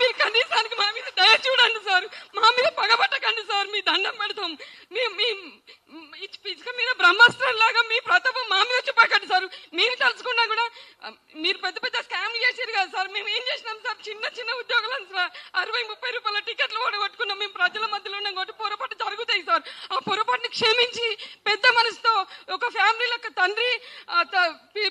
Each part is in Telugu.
మీరు కనీసానికి మా మీద దయ చూడండి సార్. మా మీద పగబట్టకండి సార్. మీ దండం పెడతాం. మీ మీ పిచ్చుక మీద బ్రహ్మాస్త్రం లాగా మీ ప్రతాపం మా మీద చూపకండి సార్. మీరు తలుచుకున్నా కూడా మీరు పెద్ద పెద్ద స్కామ్లు చేశారు కదా సార్. మేము ఏం చేసినాం సార్? చిన్న చిన్న ఉద్యోగాలను సార్. అరవై ముప్పై రూపాయల టికెట్లు ఓడగొట్టుకున్నాం మేము ప్రజల మధ్యలో ఉన్నాం కాబట్టి పొరపాటు జరుగుతాయి సార్. ఆ పొరపాటుని క్షమించి పెద్ద మనసుతో ఒక ఫ్యామిలీలకు తండ్రి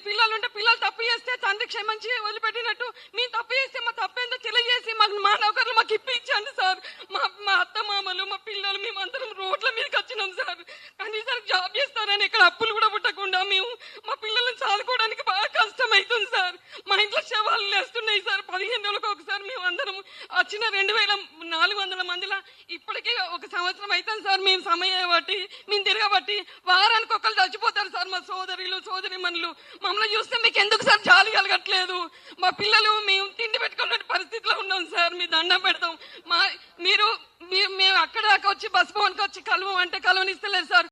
పిల్లలు ఉంటే పిల్లలు తప్పు చేస్తే తండ్రి క్షమించి వదిలిపెట్టినట్టు మీ తప్పు చేస్తే మా తప్పేందో తెలియజేసి మాకు మా నౌకర్లు మాకు ఇప్పించండి సార్. మా మా అత్త మామలు మా పిల్లలు మేమందరం రోడ్ల మీదకి వచ్చినాం సార్. కనీసం జాబ్ చేస్తారని ఇక్కడ అప్పులు కూడా పుట్టకుండా మేము మా పిల్లల్ని చాలుకోవడానికి బాగా కష్టం అవుతుంది సార్. మా ఇంట్లో శవాలు లేస్తున్నాయి సార్. పదిహేను రోజులకు ఒకసారి మేము అందరం వచ్చిన రెండు వేల నాలుగు వందల మందిలో ఇప్పటికే ఒక సంవత్సరం అవుతుంది సార్. మేము సమయం బట్టి మేము తిరగబట్టి వారానికి ఒకళ్ళు చచ్చిపోతారు సార్ మా సోదరులు సోదరి మనులు మమ్మల్ని చూస్తే మీకు ఎందుకు సార్ జాలి కలగట్లేదు? మా పిల్లలు మేము పెట్టుకోలేని పరిస్థితిలో ఉన్నాం సార్. మీ దండం పెడతాం. మా మీరు మీ- మేము అక్కడ దాకా వచ్చి బస్ భవన్కి వచ్చి కలవం అంటే కలవనిస్తలేదు సార్.